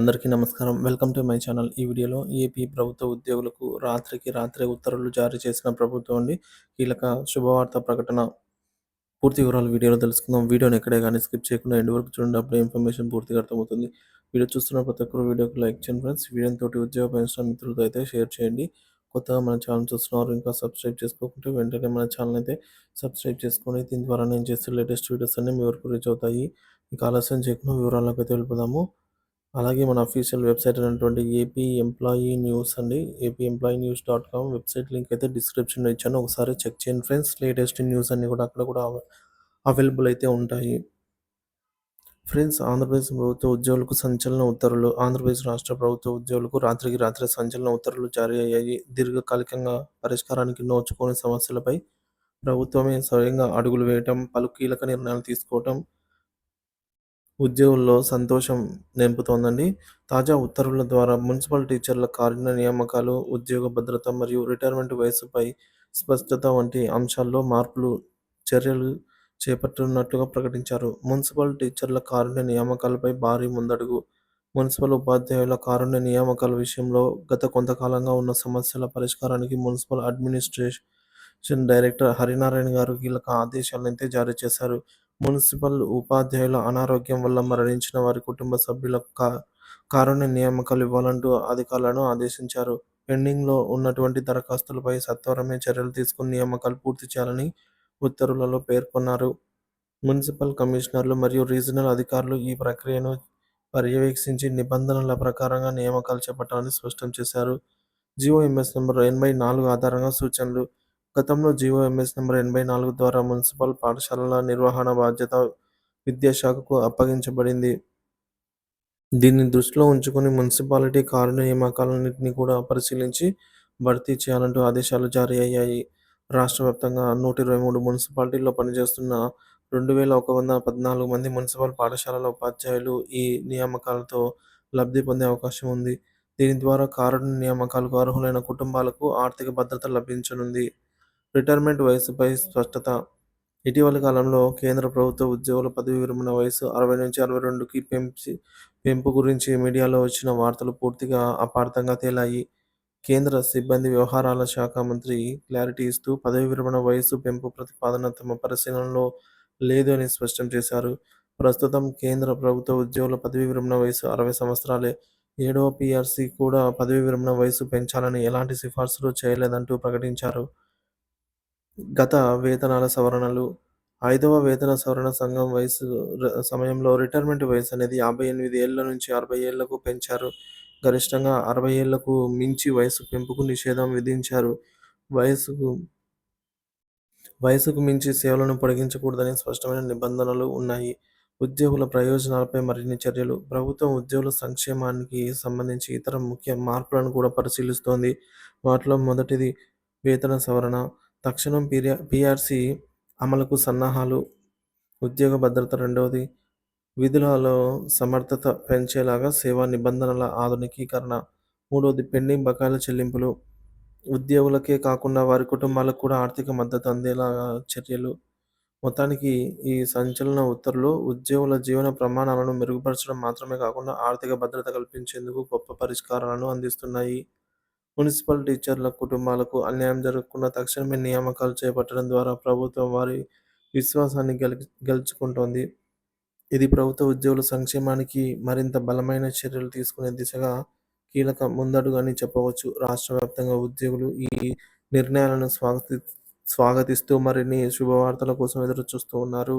అందరికీ నమస్కారం. Welcome to my channel. ఈ వీడియోలో ఏపీ ప్రభుత్వ ఉద్యోగులకు రాత్రికి రాత్రే ఉత్తర్వులు జారీ చేసిన ప్రభుత్వం అండి. కీలక శుభవార్త ప్రకటన. పూర్తి వివరాలు వీడియోలో తెలుసుకుందాం. వీడియోని ఎక్కడే కానీ స్కిప్ చేయకుండా ఎండ్ వరకు చూడండి. అప్పుడే ఇన్ఫర్మేషన్ పూర్తిగా అర్థమవుతుంది. వీడియో చూస్తున్న ప్రతి ఒక్కరు వీడియోకి లైక్ చేయండి ఫ్రెండ్స్. వీడియో తోటి ఉద్యోగ పెన్షన్ మిత్రులతో అయితే షేర్ చేయండి. కొత్తగా మన ఛానల్ చూస్తున్నారు ఇంకా సబ్స్క్రైబ్ చేసుకోకుంటే వెంటనే మన ఛానల్ అయితే సబ్స్క్రైబ్ చేసుకొని దీని ద్వారా నేను చేసే లేటెస్ట్ వీడియోస్ అన్ని మీ వరకు రీచ్ అవుతాయి. మీకు ఆలస్యం చేయకుండా వివరాలకు అయితే వెళ్ళిపోదాము. అలాగే మన అఫీషియల్ వెబ్సైట్ అయినటువంటి ఏపీ ఎంప్లాయీ న్యూస్ అండి AP employee news dot com website link అయితే డిస్క్రిప్షన్లో ఇచ్చాను. ఒకసారి చెక్ చేయండి ఫ్రెండ్స్ లేటెస్ట్ న్యూస్ అన్నీ కూడా అక్కడ కూడా అవైలబుల్ అయితే ఉంటాయి. ఫ్రెండ్స్ ఆంధ్రప్రదేశ్ ప్రభుత్వ ఉద్యోగులకు సంచలన ఉత్తర్వులు ఆంధ్రప్రదేశ్ రాష్ట్ర ప్రభుత్వ ఉద్యోగులకు రాత్రికి రాత్రి సంచలన ఉత్తర్వులు జారీ అయ్యాయి. దీర్ఘకాలికంగా పరిష్కారానికి నోచుకోని సమస్యలపై ప్రభుత్వమే స్వయంగా అడుగులు వేయటం పలు కీలక నిర్ణయాలు తీసుకోవటం ఉద్యోగుల్లో సంతోషం నింపుతోందండి. తాజా ఉత్తర్వుల ద్వారా మున్సిపల్ టీచర్ల కార్య నియామకాలు ఉద్యోగ భద్రత మరియు రిటైర్మెంట్ వయసుపై స్పష్టత వంటి అంశాల్లో మార్పులు చర్యలు చేపట్టనున్నట్లుగా ప్రకటించారు. మున్సిపల్ టీచర్ల కారుణ్య నియామకాలపై భారీ ముందడుగు. మున్సిపల్ ఉపాధ్యాయుల కారుణ్య నియామకాల విషయంలో గత కొంతకాలంగా ఉన్న సమస్యల పరిష్కారానికి మున్సిపల్ అడ్మినిస్ట్రేషన్ డైరెక్టర్ హరినారాయణ గారు కీలక ఆదేశాలను జారీ చేశారు. మున్సిపల్ ఉపాధ్యాయుల అనారోగ్యం వల్ల మరణించిన వారి కుటుంబ సభ్యులకు కా కారుణ్య నియామకాలు ఇవ్వాలంటూ అధికారులను ఆదేశించారు. పెండింగ్లో ఉన్నటువంటి దరఖాస్తులపై సత్వరమే చర్యలు తీసుకుని నియామకాలు పూర్తి చేయాలని ఉత్తర్వులలో పేర్కొన్నారు. మున్సిపల్ కమిషనర్లు మరియు రీజనల్ అధికారులు ఈ ప్రక్రియను పర్యవేక్షించి నిబంధనల ప్రకారంగా నియామకాలు చేపట్టాలని స్పష్టం చేశారు. జిఓఎంఎస్ నెంబర్ ఎనభై నాలుగు ఆధారంగా సూచనలు గతంలో జిఓఎంఎస్ నెంబర్ ఎనభై నాలుగు ద్వారా మున్సిపల్ పాఠశాలల నిర్వహణ బాధ్యత విద్యాశాఖకు అప్పగించబడింది. దీన్ని దృష్టిలో ఉంచుకొని మున్సిపాలిటీ కారు నియామకాలన్నింటినీ కూడా పరిశీలించి భర్తీ చేయాలంటూ ఆదేశాలు జారీ అయ్యాయి. రాష్ట్ర వ్యాప్తంగా నూట ఇరవై మూడు మున్సిపాలిటీల్లో పనిచేస్తున్న రెండు వేల ఒక వంద పద్నాలుగు మంది మున్సిపల్ పాఠశాలల ఉపాధ్యాయులు ఈ నియామకాలతో లబ్ధి పొందే అవకాశం ఉంది. దీని ద్వారా కారుణ్య నియామకాలకు అర్హులైన కుటుంబాలకు ఆర్థిక భద్రత లభించనుంది. రిటైర్మెంట్ వయసుపై స్పష్టత. ఇటీవలి కాలంలో కేంద్ర ప్రభుత్వ ఉద్యోగుల పదవి విరమణ వయసు అరవై నుంచి అరవై రెండుకి పెంచి పెంపు గురించి మీడియాలో వచ్చిన వార్తలు పూర్తిగా అపార్థంగా తేలాయి. కేంద్ర సిబ్బంది వ్యవహారాల శాఖ మంత్రి క్లారిటీ ఇస్తూ పదవి విరమణ వయసు పెంపు ప్రతిపాదన తమ పరిశీలనలో లేదు అని స్పష్టం చేశారు. ప్రస్తుతం కేంద్ర ప్రభుత్వ ఉద్యోగుల పదవి విరమణ వయసు అరవై సంవత్సరాలే. ఏడవ పిఆర్సీ కూడా పదవి విరమణ వయసు పెంచాలని ఎలాంటి సిఫార్సులు చేయలేదంటూ ప్రకటించారు. గత వేతనాల సవరణలు ఐదవ వేతన సవరణ సంఘం వయసు సమయంలో రిటైర్మెంట్ వయసు అనేది యాభై ఎనిమిది ఏళ్ళ నుంచి అరవై ఏళ్ళకు పెంచారు. గరిష్టంగా అరవై ఏళ్ళకు మించి వయసు పెంపుకు నిషేధం విధించారు. వయసుకు వయసుకు మించి సేవలను పొడిగించకూడదని స్పష్టమైన నిబంధనలు ఉన్నాయి. ఉద్యోగుల ప్రయోజనాలపై మరిన్ని చర్యలు. ప్రభుత్వం ఉద్యోగుల సంక్షేమానికి సంబంధించి ఇతర ముఖ్య మార్పులను కూడా పరిశీలిస్తోంది. వాటిలో మొదటిది వేతన సవరణ. తక్షణం పిఆర్ పిఆర్సీ అమలుకు సన్నాహాలు ఉద్యోగ భద్రత రెండవది విధులలో సమర్థత పెంచేలాగా సేవా నిబంధనల ఆధునికీకరణ. మూడవది పెండింగ్ బకాయిల చెల్లింపులు. ఉద్యోగులకే కాకుండా వారి కుటుంబాలకు కూడా ఆర్థిక మద్దతు అందేలాగా చర్యలు. మొత్తానికి ఈ సంచలన ఉత్తర్వులు ఉద్యోగుల జీవన ప్రమాణాలను మెరుగుపరచడం మాత్రమే కాకుండా ఆర్థిక భద్రత కల్పించేందుకు గొప్ప పరిష్కారాలను అందిస్తున్నాయి. మున్సిపల్ టీచర్ల కుటుంబాలకు అన్యాయం జరగకుండా తక్షణమే నియామకాలు చేపట్టడం ద్వారా ప్రభుత్వం వారి విశ్వాసాన్ని గెలి గెలుచుకుంటోంది. ఇది ప్రభుత్వ ఉద్యోగుల సంక్షేమానికి మరింత బలమైన చర్యలు తీసుకునే దిశగా కీలక ముందడుగు అని చెప్పవచ్చు. రాష్ట్ర వ్యాప్తంగా ఉద్యోగులు ఈ నిర్ణయాలను స్వాగతి స్వాగతిస్తూ మరిన్ని శుభవార్తల కోసం ఎదురు చూస్తూ ఉన్నారు.